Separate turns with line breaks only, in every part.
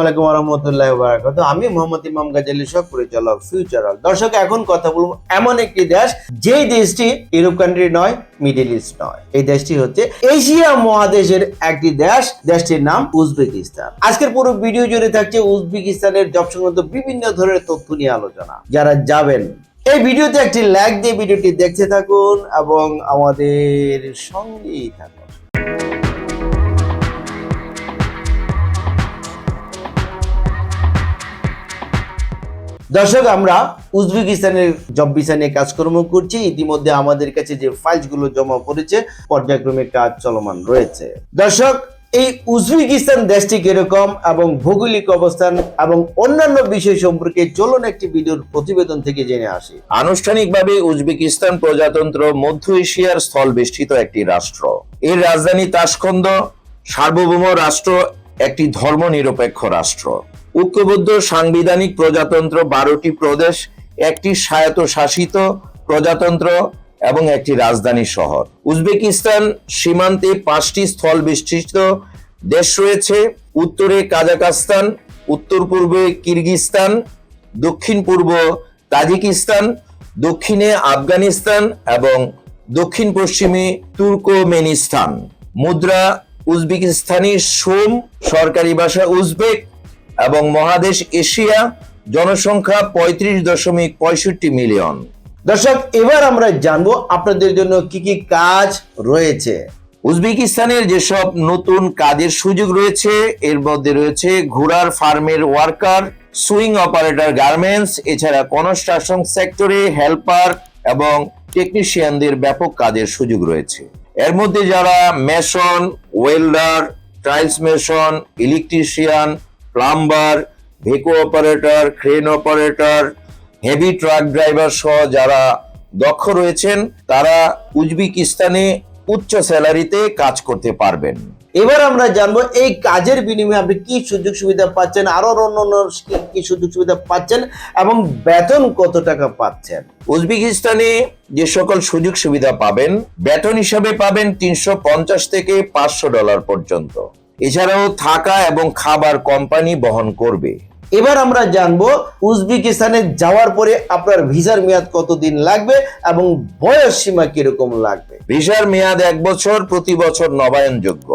আলাইকুম রাহমাতুল্লাহি আমি মোহাম্মদ ইমাম সহ পরিচালক দর্শক, এখন কথা বলব এমন একটি দেশ, যেই দেশটি ইউরোপ নয় নয়। এই দেশটি হচ্ছে এশিয়া মহাদেশের একটি দেশ, দেশটির নাম উজবেকিস্তান। আজকের পুরো ভিডিও জুড়ে থাকছে উজবেকিস্তানের জব সংক্রান্ত বিভিন্ন ধরনের তথ্য নিয়ে আলোচনা। যারা যাবেন, এই ভিডিওতে একটি লাইক দিয়ে ভিডিওটি দেখতে থাকুন এবং আমাদের সঙ্গেই থাকুন। দর্শক, আমরা উজবেকিস্তানের জব ভিসা নিয়ে কাজকর্ম করছি। ইতিমধ্যে আমাদের কাছে যে ফাইলগুলো জমা পড়েছে, পর্যায়ক্রমে কাজ চলমান রয়েছে। দর্শক, এই উজবেকিস্তান দেশটি কীরকম এবং ভৌগোলিক অবস্থান এবং অন্যান্য বিষয় সম্পর্কে চলুন একটি ভিডিওর প্রতিবেদন থেকে জেনে আসি।
আনুষ্ঠানিকভাবে উজবেকিস্তান প্রজাতন্ত্র মধ্য এশিয়ার স্থল বেষ্টিত একটি রাষ্ট্র। এর রাজধানী তাসকন্দ সার্বভৌম রাষ্ট্র, একটি ধর্মনিরপেক্ষ রাষ্ট্র। ঐক্যবদ্ধ সাংবিধানিক প্রজাতন্ত্র বারোটি প্রদেশ, একটি স্বায়ত্তশাসিত প্রজাতন্ত্র এবং একটি রাজধানী শহর। উজবেকিস্তান সীমান্তে পাঁচটি স্থল বিস্তৃত দেশ রয়েছে। উত্তরে কাজাকাস্তান উত্তর পূর্বে কিরগিস্তান দক্ষিণ পূর্ব তাজিকিস্তান, দক্ষিণে আফগানিস্তান এবং দক্ষিণ পশ্চিমে তুর্কমেনিস্তান। মুদ্রা উজবেকিস্তানি সোম, সরকারি ভাষা উজবেক। এবং মহাদেশ এশিয়া জনসংখ্যা পঁয়ত্রিশ দশমিক পঁয়ষট্টি মিলিয়ন।
দর্শক, এবার আমরা জানব আপনাদের জন্য কি কি কাজ রয়েছে।
উজবেকিস্তানের যেসব নতুন কাজের সুযোগ রয়েছে, এর মধ্যে রয়েছে ঘোড়ার ফার্মের ওয়ার্কার, সুইং অপারেটর গার্মেন্টস, এছাড়া কনস্ট্রাকশন সেক্টরে হেল্পার এবং টেকনিশিয়ানদের ব্যাপক কাজের সুযোগ রয়েছে। এর মধ্যে যারা mason, welder tiles mason, electrician plumber, ভেকো operator, crane operator, heavy truck driver সহ যারা দক্ষ রয়েছেন, তারা উজবেকিস্তানে উচ্চ স্যালারিতে কাজ করতে পারবেন।
এবার আমরা জানব এই কাজের বিনিময়ে আপনি কি সুযোগ সুবিধা পাচ্ছেন, আরও অন্যান্য কি- কি সুযোগ সুবিধা পাচ্ছেন এবং বেতন কত টাকা পাচ্ছেন?
উজবেকিস্তানে যে সকল সুযোগ সুবিধা পাবেন, বেতন হিসাবে পাবেন তিনশো পঞ্চাশ থেকে পাঁচশো ডলার পর্যন্ত। এছাড়াও থাকা এবং খাবার কোম্পানি বহন করবে।
এবার আমরা জানব উজবেকিস্তানে যাওয়ার পরে আপনার ভিসার মেয়াদ কতদিন লাগবে এবং বয়স সীমা কীরকম লাগবে?
ভিসার মেয়াদ এক বছর, প্রতি বছর নবায়নযোগ্য।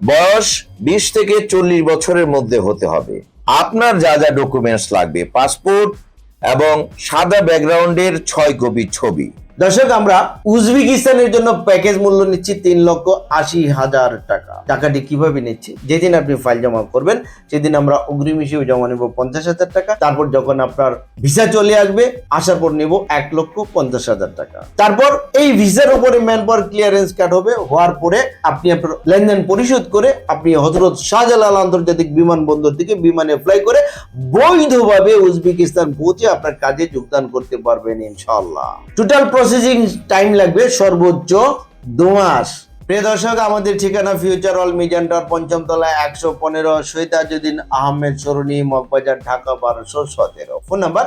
বয়স বিশ থেকে চল্লিশ বছরের মধ্যে হতে হবে। আপনার যা যা ডকুমেন্টস লাগবে পাসপোর্ট এবং সাদা ব্যাকগ্রাউন্ডের ছয় কপি ছবি।
দর্শক, আমরা উজবেকিস্তানের জন্য প্যাকেজ মূল্য নিচ্ছি তিন লক্ষ আশি হাজার টাকা। টাকাটি কীভাবে নিচ্ছি? যেদিন আপনি ফাইল জমা করবেন, সেদিন আমরা অগ্রিম হিসেবে জমা নেব পঞ্চাশ হাজার টাকা। তারপর যখন আপনার ভিসা চলে আসবে, আসার পর নেব এক লক্ষ পঞ্চাশ হাজার টাকা। তারপর এই ভিসার উপরে ম্যান পাওয়ার ক্লিয়ারেন্স কার্ড হবে, হওয়ার পরে আপনি আপনার লেনদেন পরিশোধ করে আপনি হজরত শাহজালাল আন্তর্জাতিক বিমানবন্দর থেকে বিমানে ফ্লাই করে বৈধভাবে উজবেকিস্তান পৌঁছে আপনার কাজে যোগদান করতে পারবেন ইনশাল্লাহ টোটাল প্রসেসিং টাইম লাগবে সর্বোচ্চ দু মাস। প্রিয় দর্শক, আমাদের ঠিকানা ফিউচার অল মিজান টাওয়ার পঞ্চম তলায় একশো পনেরো, সৈতাজুদ্দিন আহমেদ সরণি, মগবাজার, ঢাকা বারোশো সতেরো। Phone number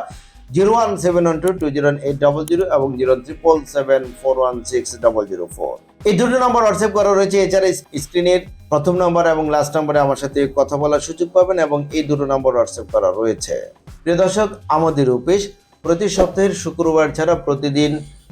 zero one seven one two two zero eight double zero এবং zero triple seven four one six double zero four. এই দুটো নম্বর হোয়াটসঅ্যাপ করা রয়েছে এছাড়া স্ক্রিনের প্রথম নাম্বার এবং লাস্ট নাম্বারে আমার সাথে কথা বলার সুযোগ পাবেন এবং এই দুটো নম্বর হোয়াটসঅ্যাপ করা রয়েছে। প্রিয় দর্শক, আমাদের অফিস প্রতি সপ্তাহের শুক্রবার ছাড়া প্রতিদিন